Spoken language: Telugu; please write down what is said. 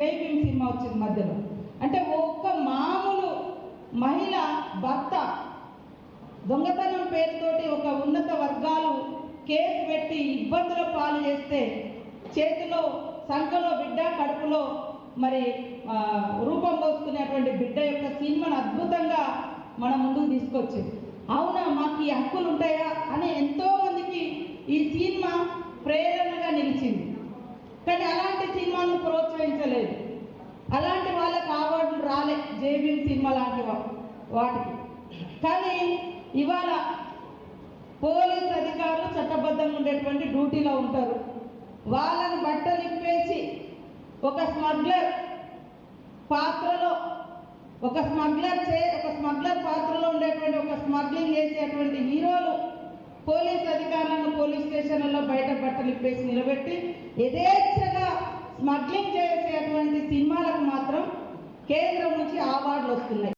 జైబీం సినిమా వచ్చింది మధ్యలో. అంటే ఒక్క మామూలు మహిళ భర్త దొంగతనం పేరుతోటి ఒక ఉన్నత వర్గాలు కేసు పెట్టి ఇబ్బందుల పాలు చేస్తే చేతిలో సంఖలో బిడ్డ కడుపులో మరి రూపం పోసుకునేటువంటి బిడ్డ యొక్క సినిమాను అద్భుతంగా మన ముందుకు తీసుకొచ్చింది. అవునా? మాకు ఈ హక్కులు ఉంటాయా? అని ఎంతో మందికి ఈ సినిమా ప్రేరణగా నిలిచింది కానీ అలాంటి సినిమాను ప్రోత్సహించలేదు. అలాంటి వాళ్ళకి అవార్డులు రాలే జేబీఎం సినిమా లాంటి వాటికి. కానీ ఇవాళ పోలీస్ అధికారులు చట్టబద్ధంగా ఉండేటువంటి డ్యూటీలో ఉంటారు. వాళ్ళని బట్టలు ఇప్పేసి ఒక స్మగ్లర్ పాత్రలో ఒక స్మగ్లర్ చే ఒక స్మగ్లర్ పాత్రలో ఉండేటువంటి ఒక స్మగ్లింగ్ చేసేటువంటి హీరోలు పోలీస్ అధికారులను పోలీస్ స్టేషన్లలో బయట బట్టలు ఇప్పేసి నిలబెట్టి యథేచ్ఛగా సినిమాలకు మాత్రం కేంద్రం నుంచి అవార్డులు వస్తున్నాయి.